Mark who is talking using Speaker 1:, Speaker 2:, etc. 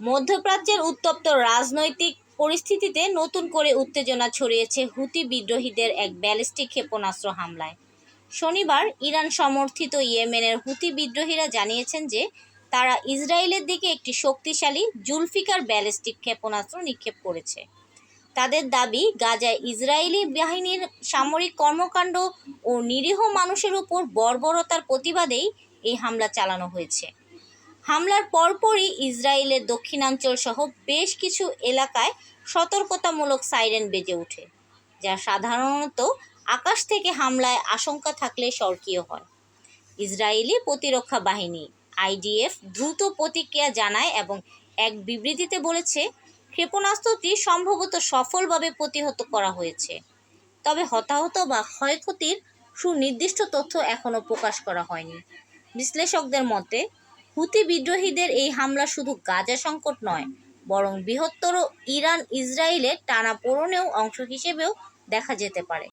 Speaker 1: মধ্যপ্রাচ্যের উত্তপ্ত রাজনৈতিক পরিস্থিতিতে নতুন করে উত্তেজনা ছড়িয়েছে হুতি বিদ্রোহীদের এক ব্যালিস্টিক ক্ষেপণাস্ত্র হামলায়। শনিবার ইরান সমর্থিত ইয়েমেনের হুতি বিদ্রোহীরা জানিয়েছেন যে, তারা ইসরায়েলের দিকে একটি শক্তিশালী জুলফিকার ব্যালিস্টিক ক্ষেপণাস্ত্র নিক্ষেপ করেছে। তাদের দাবি, গাজায় ইসরায়েলি বাহিনীর সামরিক কর্মকাণ্ড ও নিরীহ মানুষের উপর বর্বরতার প্রতিবাদেই এই হামলা চালানো হয়েছে। হামলার পরপরই ইসরায়েলের দক্ষিণাঞ্চল সহ বেশ কিছু এলাকায় সতর্কতামূলক সাইরেন বেজে ওঠে, যা সাধারণত আকাশ থেকে হামলায় আশঙ্কা থাকলে স্বর্গীয় হয়। ইসরায়েলি প্রতিরক্ষা বাহিনী, আইডিএফ, দ্রুত প্রতিক্রিয়া জানায় এবং এক বিবৃতিতে বলেছে, ক্ষেপণাস্ত্রটি সম্ভবত সফলভাবে প্রতিহত করা হয়েছে। তবে হতাহত বা ক্ষয়ক্ষতির সুনির্দিষ্ট তথ্য এখনও প্রকাশ করা হয়নি। বিশ্লেষকদের মতে হুতি বিদ্রোহীদের এই হামলা শুধু গাজা সংকট নয়, বরং বৃহত্তর ইরান ইসরায়েলের টানাপোড়েনেও অংশ হিসেবেও দেখা যেতে পারে।